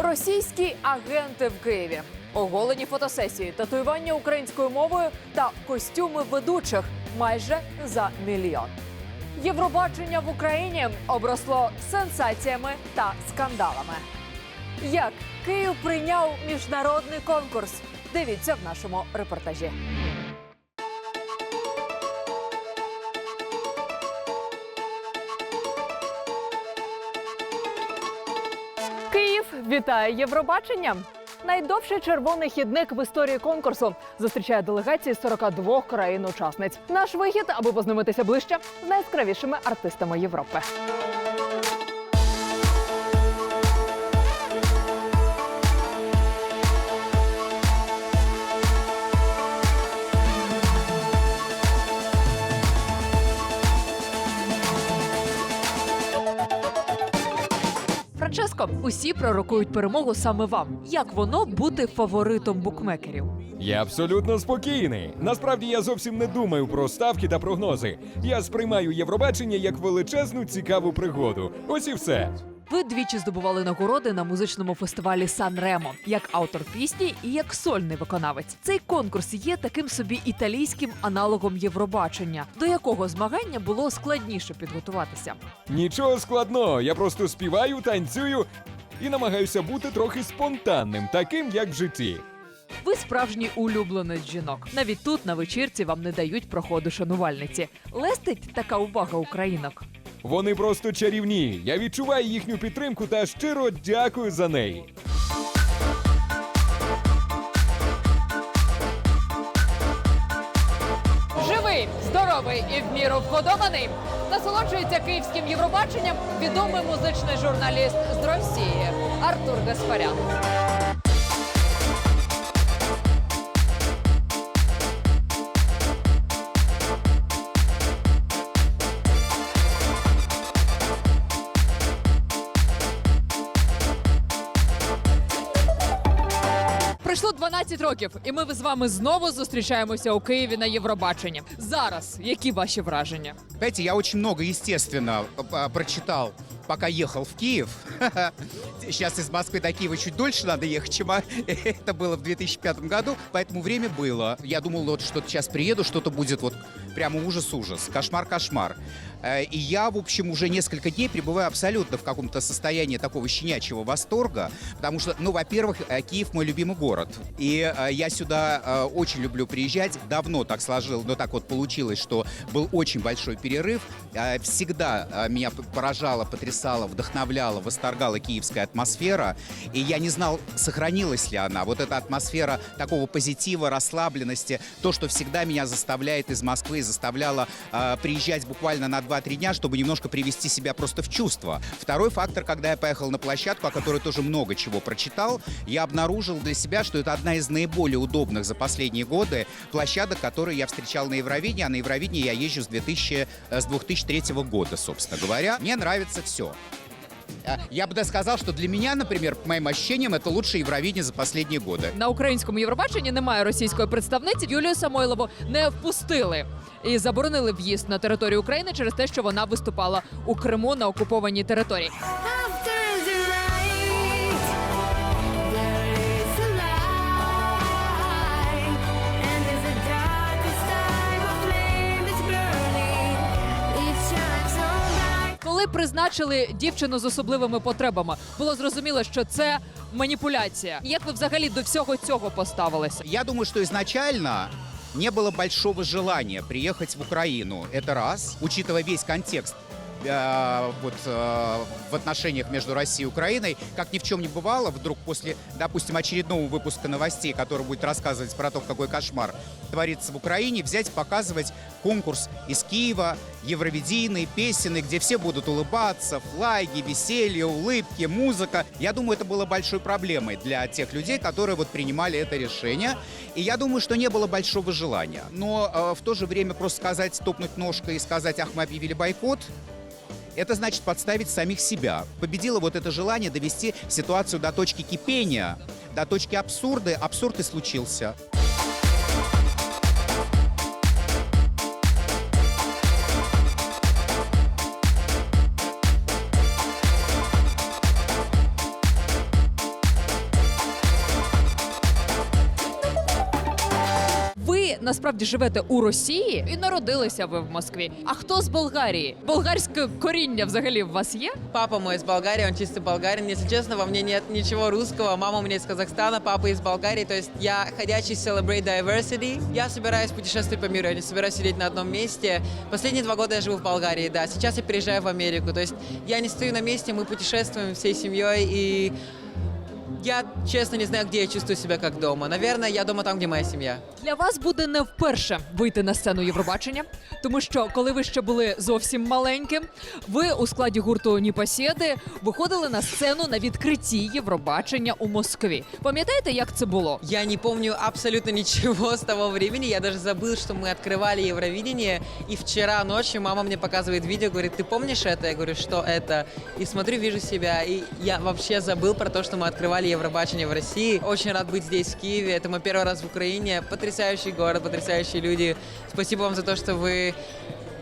Російські агенти в Києві, оголені фотосесії, татуювання українською мовою та костюми ведучих майже за мільйон. Євробачення в Україні обросло сенсаціями та скандалами. Як Київ прийняв міжнародний конкурс? Дивіться в нашому репортажі. Вітає Євробачення. Найдовший червоний хідник в історії конкурсу зустрічає делегації з 42 країн-учасниць. Наш вихід, аби познайомитися ближче з найяскравішими артистами Європи. Франческо, усі пророкують перемогу саме вам. Як воно бути фаворитом букмекерів? Я абсолютно спокійний. Насправді я зовсім не думаю про ставки та прогнози. Я сприймаю Євробачення як величезну цікаву пригоду. Ось і все. Ви двічі здобували нагороди на музичному фестивалі Сан Ремо як автор пісні і як сольний виконавець. Цей конкурс є таким собі італійським аналогом Євробачення, до якого змагання було складніше підготуватися. Нічого складного, я просто співаю, танцюю і намагаюся бути трохи спонтанним, таким як в житті. Ви справжній улюбленець жінок. Навіть тут на вечірці вам не дають проходу шанувальниці. Лестить така увага українок. Вони просто чарівні. Я відчуваю їхню підтримку та щиро дякую за неї. Живий, здоровий і в міру вгодований. Насолоджується київським Євробаченням відомий музичний журналіст з Росії Артур Гаспарян. 12 років, і ми з вами знову зустрічаємося у Києві на Євробаченні. Зараз які ваші враження? Знаете, я очень много, естественно, п- прочитал, пока ехал в Киев. Сейчас из Москвы до Киева чуть дольше надо ехать, чем а, это было в 2005 году, поэтому время было. Я думал, вот что-то сейчас приеду, что-то будет вот прямо ужас-ужас, кошмар-кошмар. Э, И я, в общем, уже несколько дней пребываю абсолютно в каком-то состоянии такого щенячьего восторга, потому что, ну, во-первых, э, Киев мой любимый город, и э, я сюда очень люблю приезжать, давно так сложил, но так вот получилось, что был очень большой перерыв, всегда меня п- поражала, потрясала, вдохновляла, восторгала киевская атмосфера, и я не знал, сохранилась ли она, вот эта атмосфера такого позитива, расслабленности, то, что всегда меня заставляет из Москвы, заставляло э, приезжать буквально на 2-3 дня, чтобы немножко привести себя просто в чувство. Второй фактор, когда я поехал на площадку, о которой тоже много чего прочитал, я обнаружил для себя, что это одна из наиболее удобных за последние годы площадок, которые я встречал на Евровидении, а на Евровидении я езжу с, 2000, э, с 2003 года, собственно говоря. Мне нравится все. Я бы даже сказал, что для меня, например, по моим ощущениям, это лучшее Евровидение за последние годы. На українському Євробаченні немає російської представниці. Юлію Самойлову не впустили і заборонили в'їзд на територію України через те, що вона виступала у Криму на окупованій території. Коли призначили дівчину з особливими потребами, було зрозуміло, що це маніпуляція. Як ви взагалі до всього цього поставилися? Я думаю, что изначально не было большого желания приехать в Украину. Это раз, учитывая весь контекст э, вот, э, в отношениях между Россией и Украиной, как ни в чем не бывало, вдруг после, допустим, очередного выпуска новостей, который будет рассказывать про то, какой кошмар творится в Украине, взять, показывать конкурс из Киева, евровидийный, песенный, где все будут улыбаться, флаги, веселье, улыбки, музыка. Я думаю, это было большой проблемой для тех людей, которые вот принимали это решение. И я думаю, что не было большого желания. Но э, в то же время просто сказать, топнуть ножкой и сказать, ах, мы объявили бойкот, это значит подставить самих себя. Победило вот это желание довести ситуацию до точки кипения, до точки абсурда. Абсурд и случился. Насправді живете у Росії і народилися ви в Москві. А хто з Болгарії? Болгарське коріння взагалі в вас є? Папа мой из Болгарии, он чисто болгарин. Если честно, во мне нет ничего русского. Мама у меня из Казахстана, папа из Болгарии. То есть я ходячий celebrate diversity. Я собираюсь путешествовать по миру, я не собираюсь сидеть на одном месте. Последние два года я живу в Болгарии, да. Сейчас я переезжаю в Америку. То есть я не стою на месте, мы путешествуем всей семьей и я, честно, не знаю, где я чувствую себя как дома. Наверное, я дома там, где моя семья. Для вас буде не вперше вийти на сцену Євробачення, тому що коли ви ще були зовсім маленьким, ви у складі гурту Ніпосєди виходили на сцену на відкритті Євробачення у Москві. Пам'ятаєте, як це було? Я не помню абсолютно ничего с того времени. Я даже забыл, что мы открывали Евровидение. И вчера ночью мама мне показывает видео, говорит, ты помнишь это? Я говорю, что это? И смотрю, вижу себя. И я вообще забыл про то, что мы открывали Евробачение в России. Очень рад быть здесь, в Киеве. Это мой первый раз в Украине. Потрясающий город, потрясающие люди. Спасибо вам за то, что вы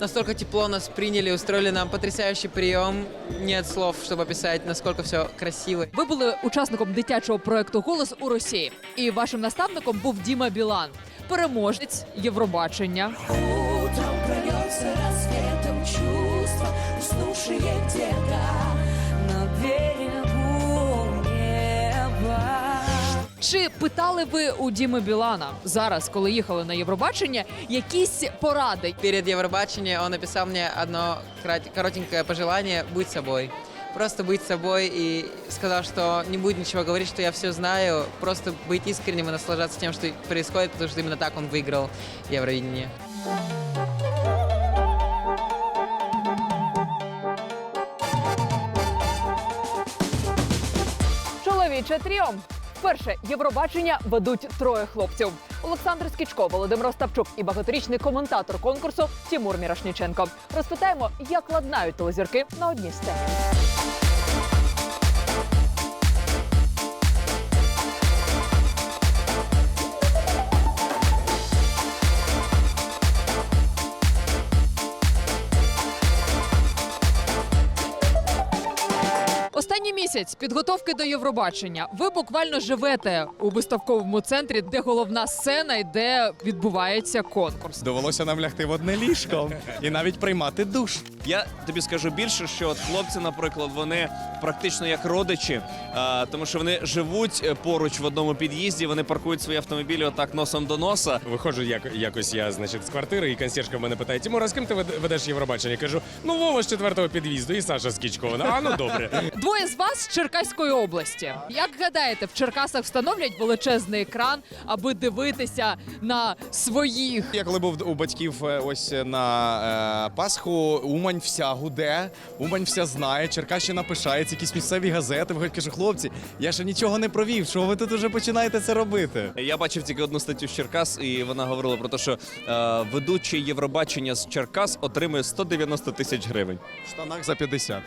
настолько тепло нас приняли, устроили нам потрясающий прием. Нет слов, чтобы описать, насколько все красиво. Ви були учасником дитячого проекту Голос у Росії, і вашим наставником був Діма Білан, переможець Євробачення. Утром прольется рассветом чувства, уснувшие где-то Чи питали ви у Діми Білана зараз, коли їхали на Євробачення, якісь поради? Перед Евробачением он написал мне одно крат- коротенькое пожелание «Будь собой». Просто быть собой и сказал, что не будет ничего говорить, что я все знаю, просто быть искренним и наслаждаться тем, что происходит, потому что именно так он выиграл Евровидение. Чоловіче тріо. Вперше Євробачення ведуть троє хлопців: Олександр Скічко, Володимир Остапчук і багаторічний коментатор конкурсу Тімур Мірашніченко. Розпитаємо, як ладнають телезірки на одній сцені. Місяць підготовки до Євробачення. Ви буквально живете у виставковому центрі, де головна сцена і де відбувається конкурс. Довелося нам лягти в одне ліжко і навіть приймати душ. Я тобі скажу більше, що от хлопці, наприклад, вони практично як родичі, а, тому що вони живуть е, поруч в одному під'їзді, вони паркують свої автомобілі отак носом до носа. Виходжу як, якось я, значить, з квартири, і консьержка мене питає: Тимур, з ким ти вед- ведеш Євробачення? Я кажу, ну Вова з четвертого під'їзду і Саша з Кічкова. А ну добре. Двоє з вас з Черкаської області. Як гадаєте, в Черкасах встановлять величезний екран, аби дивитися на своїх Я коли був у батьків е, ось на е, Пасху, Умань вся гуде, Умань вся знає, Черкащина пишається, якісь місцеві газети. Виходять, кажу, хлопці, я ще нічого не провів. Що ви тут уже починаєте це робити? Я бачив тільки одну статтю з Черкас, і вона говорила про те, що е, ведучий Євробачення з Черкас отримує 190 тисяч гривень. В штанах за 50.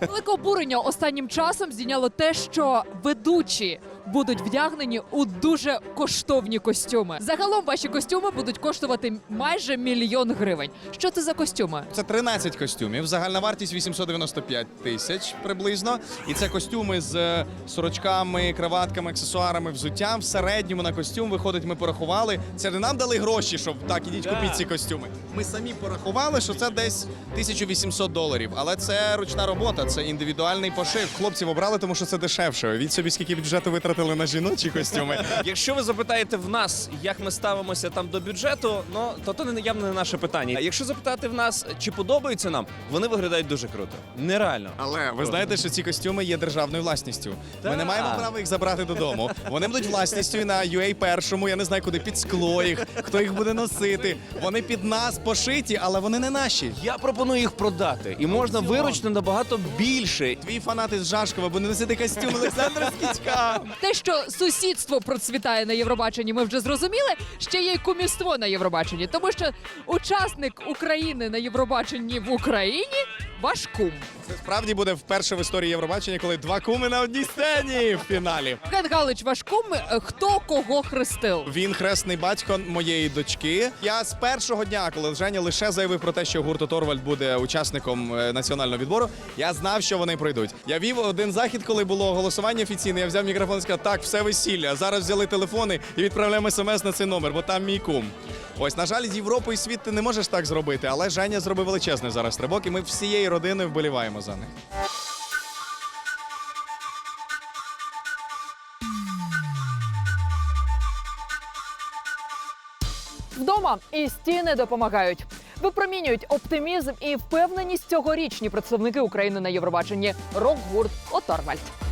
велике обурення останнім часом здійняло те, що ведучі будуть вдягнені у дуже коштовні костюми. Загалом ваші костюми будуть коштувати майже мільйон гривень. Що це за костюми? Це 13 костюмів. Загальна вартість 895 тисяч приблизно. І це костюми з е, сорочками, краватками, аксесуарами, взуттям. В середньому на костюм виходить, ми порахували. Це не нам дали гроші, щоб так ідіть купіть ці костюми. Ми самі порахували, що це десь 1800 доларів. Але це ручна робота, це індивідуальний пошив. Хлопців обрали, тому що це дешевше. Від собі скільки бюджету витратили на жіночі костюми. Якщо ви запитаєте в нас, як ми ставимося там до бюджету, ну то то не явно не наше питання. А якщо запитати в нас, чи подобаються нам, вони виглядають дуже круто. Нереально. Але ви знаєте, що ці костюми є державною власністю. Ми не маємо права їх забрати додому. Вони будуть власністю і на UA першому. Я не знаю, куди під скло їх, хто їх буде носити. Вони під нас пошиті, але вони не наші. Я пропоную їх продати, і можна виручити набагато більше. Твій фанат із Жашкова буде носити костюм Олександра Скічка. Те, що сусідство процвітає на Євробаченні, ми вже зрозуміли. Ще є й кумівство на Євробаченні, тому що учасник України на Євробаченні в Україні ваш кум. Це справді буде вперше в історії Євробачення, коли два куми на одній сцені в фіналі. Ген Галич, ваш кум, е, хто кого хрестив? Він хресний батько моєї дочки. Я з першого дня, коли Женя лише заявив про те, що гурту Торвальд буде учасником е, національного відбору, я знав, що вони пройдуть. Я вів один захід, коли було голосування офіційне. Я взяв мікрофон і сказав, так, все весілля. Зараз взяли телефони і відправляємо смс на цей номер, бо там мій кум. Ось, на жаль, з Європи і світ ти не можеш так зробити, але Женя зробив величезний зараз стрибок, і ми всією родиною вболіваємо за них. Вдома і стіни допомагають. Випромінюють оптимізм і впевненість цьогорічні представники України на Євробаченні рок-гурт Оторвальд.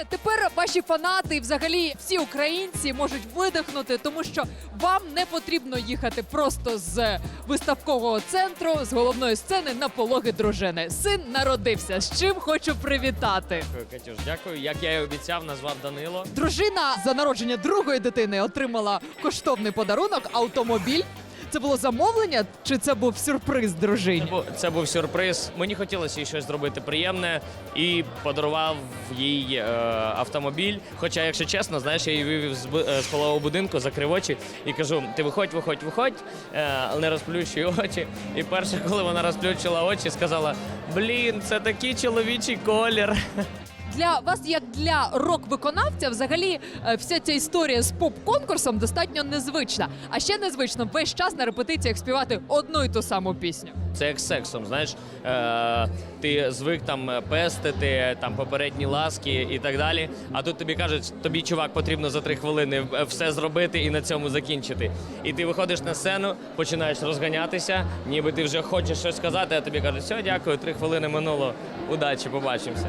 Євгене, Тепер ваші фанати і взагалі всі українці можуть видихнути, тому що вам не потрібно їхати просто з виставкового центру з головної сцени на пологи дружини. Син народився. З чим хочу привітати. Дякую, Катюш, дякую. Як я і обіцяв, назвав Данило. Дружина за народження другої дитини отримала коштовний подарунок автомобіль. Це було замовлення, чи це був сюрприз дружині? Бу- Це був сюрприз. Мені хотілося їй щось зробити приємне і подарував їй е, автомобіль. Хоча, якщо чесно, знаєш, я її вивів з, е, з полового будинку, закрив очі і кажу: ти виходь, виходь, виходь, е, не розплющуй очі. І перше, коли вона розплющила очі, сказала: Блін, це такий чоловічий колір. Для вас, як для рок-виконавця, взагалі е, вся ця історія з поп-конкурсом достатньо незвична. А ще незвично весь час на репетиціях співати одну і ту саму пісню. Це як сексом, знаєш, е, ти звик там е, пестити, там попередні ласки і так далі. А тут тобі кажуть, тобі чувак потрібно за три хвилини е, все зробити і на цьому закінчити. І ти виходиш на сцену, починаєш розганятися, ніби ти вже хочеш щось сказати, а тобі кажуть, все, дякую, три хвилини минуло. Удачі, побачимося.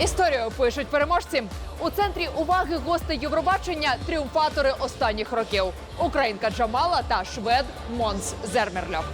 Історію пишуть переможці. У центрі уваги гостей Євробачення тріумфатори останніх років: українка Джамала та швед Монс Зермерльов.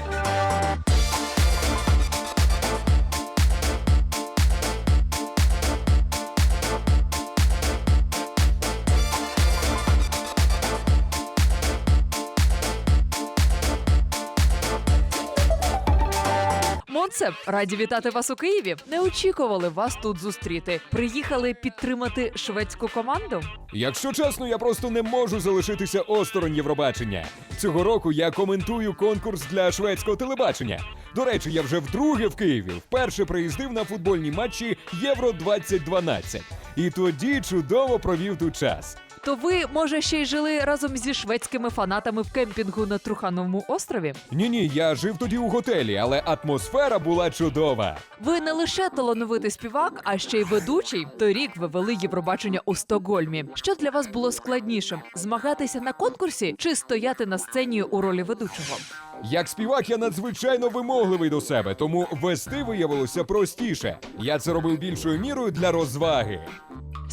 Монсе, раді вітати вас у Києві. Не очікували вас тут зустріти. Приїхали підтримати шведську команду. Якщо чесно, я просто не можу залишитися осторонь Євробачення. Цього року я коментую конкурс для шведського телебачення. До речі, я вже вдруге в Києві. Вперше приїздив на футбольні матчі Євро 2012 І тоді чудово провів тут час. То ви, може, ще й жили разом зі шведськими фанатами в кемпінгу на Трухановому острові? Ні, ні, я жив тоді у готелі, але атмосфера була чудова. Ви не лише талановитий співак, а ще й ведучий. Торік ви вели Євробачення у Стокгольмі. Що для вас було складнішим змагатися на конкурсі чи стояти на сцені у ролі ведучого? Як співак, я надзвичайно вимогливий до себе, тому вести виявилося простіше. Я це робив більшою мірою для розваги.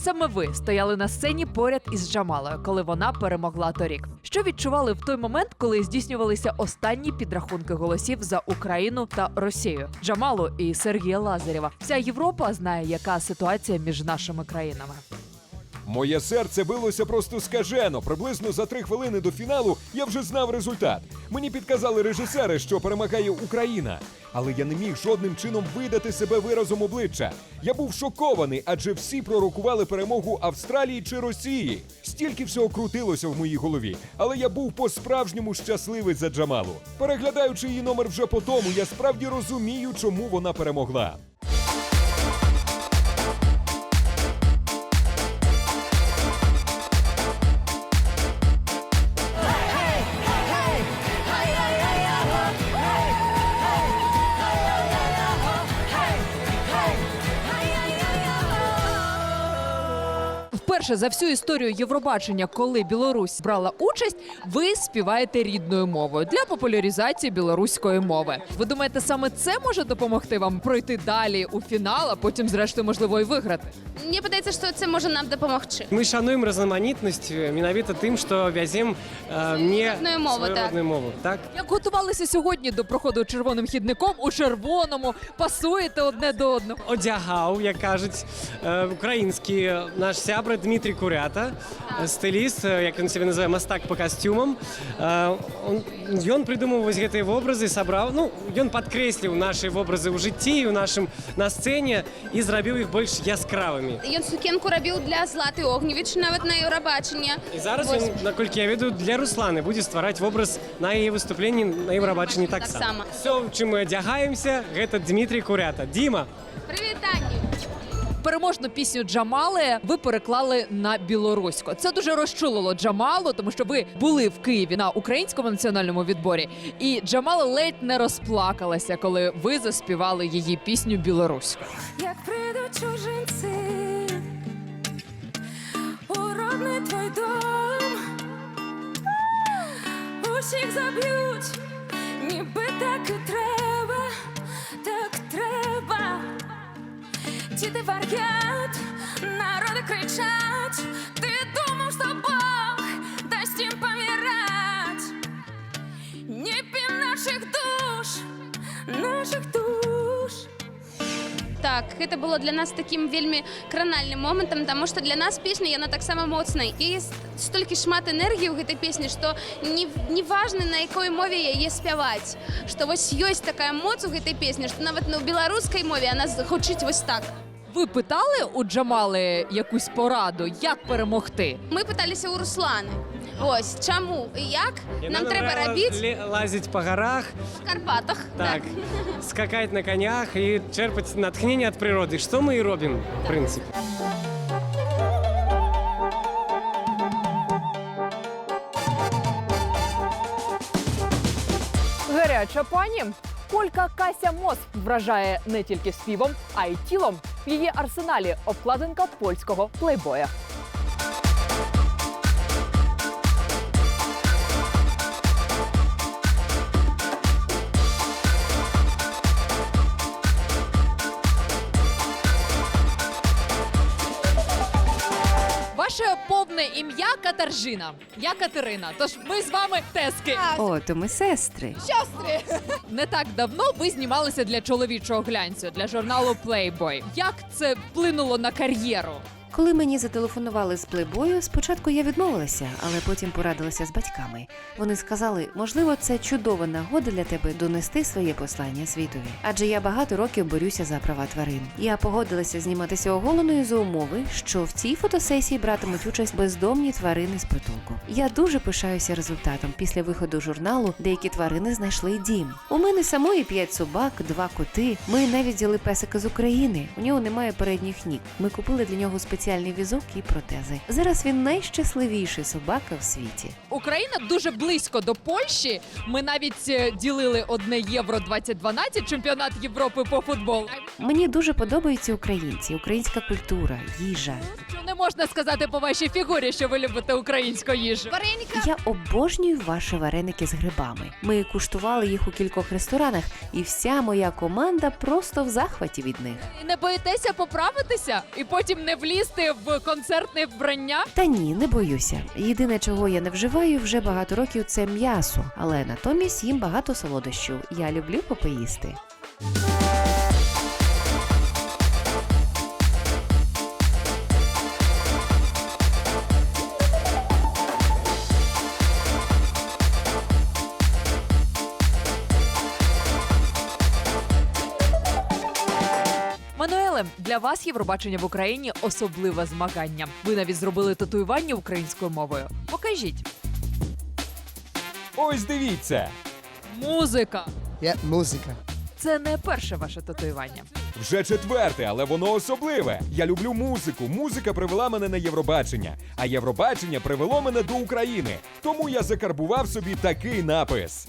Саме ви стояли на сцені поряд із Джамалою, коли вона перемогла торік. Що відчували в той момент, коли здійснювалися останні підрахунки голосів за Україну та Росію? Джамалу і Сергія Лазарєва. Вся Європа знає, яка ситуація між нашими країнами. Моє серце билося просто скажено. Приблизно за три хвилини до фіналу я вже знав результат. Мені підказали режисери, що перемагає Україна. Але я не міг жодним чином видати себе виразом обличчя. Я був шокований, адже всі пророкували перемогу Австралії чи Росії. Стільки всього крутилося в моїй голові, але я був по-справжньому щасливий за Джамалу. Переглядаючи її номер вже по тому, я справді розумію, чому вона перемогла. Вперше за всю історію Євробачення, коли Білорусь брала участь, ви співаєте рідною мовою для популяризації білоруської мови. Ви думаєте, саме це може допомогти вам пройти далі у фінал, а потім, зрештою, можливо, і виграти? Мені подається, що це може нам допомогти. Ми шануємо різноманітність е, мінавіта тим, що в'язім е, не Рідною мовою, свою так. мову. Так? Як готувалися сьогодні до проходу червоним хідником у червоному, пасуєте одне до одного. Одягав, як кажуть, е, український наш сябра Дмитрий Дмитрий Курята, э, стиліст, э, як він себе називає, мастак по костюмам. Э, он, ён придумав ось гэтыя вобразы, сабраў, ну, ён падкрэсліў нашы вобразы ў жыцці і ў нашым на сцэне і зрабіў іх больш яскравымі. Ён сукенку рабіў для Златы Огневіч нават на Еўрабачанне. І зараз Вось. ён, наколькі я ведаю, для Русланы будзе ствараць вобраз на яе выступленні на Еўрабачанні таксама. Таксама. Все, в чым мы адзягаемся, гэта Дмитрий Курята. Діма, Прывітанне. Переможну пісню Джамали ви переклали на білоруську. Це дуже розчулило Джамалу, тому що ви були в Києві на українському національному відборі, і Джамала ледь не розплакалася, коли ви заспівали її пісню білоруською. Як прийдуть чужинці у родний твій дом, усіх заб'ють, ніби так кричать, ти думав, що Бог дасть їм помирать. Не пі наших душ, наших душ. Так, гэта было для нас такім вельмі кранальным момантам, таму што для нас песня яна таксама моцная. І есть столькі шмат энергіі ў гэтай песні, што не, не важна на якой мове яе спяваць. Што вось ёсць такая моц у гэтай песні, што нават на беларускай мове яна з- гучыць вось так. Ви питали у Джамали якусь пораду, як перемогти? Мы пыталіся ў Русланы. Ось чаму і як нам трэба рабіць лазить по горах, в Карпатах. так, скакать на конях и черпать натхнение от природы, что мы и робим, в принципе. Гаряча пані. Колька Кася Мос вражає не тільки співом, а й тілом. В її арсеналі обкладинка польського плейбоя. Повне ім'я Катаржина. Я Катерина. Тож ми з вами тески. О, то ми сестри. Щастри! Не так давно ви знімалися для чоловічого глянцю для журналу Playboy. Як це вплинуло на кар'єру? Коли мені зателефонували з плейбою, спочатку я відмовилася, але потім порадилася з батьками. Вони сказали, можливо, це чудова нагода для тебе донести своє послання світові. Адже я багато років борюся за права тварин. Я погодилася зніматися оголеною за умови, що в цій фотосесії братимуть участь бездомні тварини з притулку. Я дуже пишаюся результатом. Після виходу журналу деякі тварини знайшли дім. У мене самої п'ять собак, два коти. Ми навіть взяли песика з України. У нього немає передніх ніг. Ми купили для нього спеціальний візок і протези. Зараз він найщасливіший собака в світі. Україна дуже близько до Польщі. Ми навіть е, ділили одне євро 2012 чемпіонат Європи по футболу. Мені дуже подобаються українці, українська культура, їжа. Що не можна сказати по вашій фігурі, що ви любите українську їжу. Вареника. Я обожнюю ваші вареники з грибами. Ми куштували їх у кількох ресторанах, і вся моя команда просто в захваті від них. Не боїтеся поправитися і потім не влізти в концертне вбрання. Та ні, не боюся. Єдине, чого я не вживаю вже багато років, це м'ясо, але натомість їм багато солодощів. Я люблю попоїсти. Мануеле, для вас Євробачення в Україні особливе змагання. Ви навіть зробили татуювання українською мовою. Покажіть. Ось дивіться. Музика. Я музика. Це не перше ваше татуювання. Вже четверте, але воно особливе. Я люблю музику. Музика привела мене на Євробачення, а Євробачення привело мене до України. Тому я закарбував собі такий напис.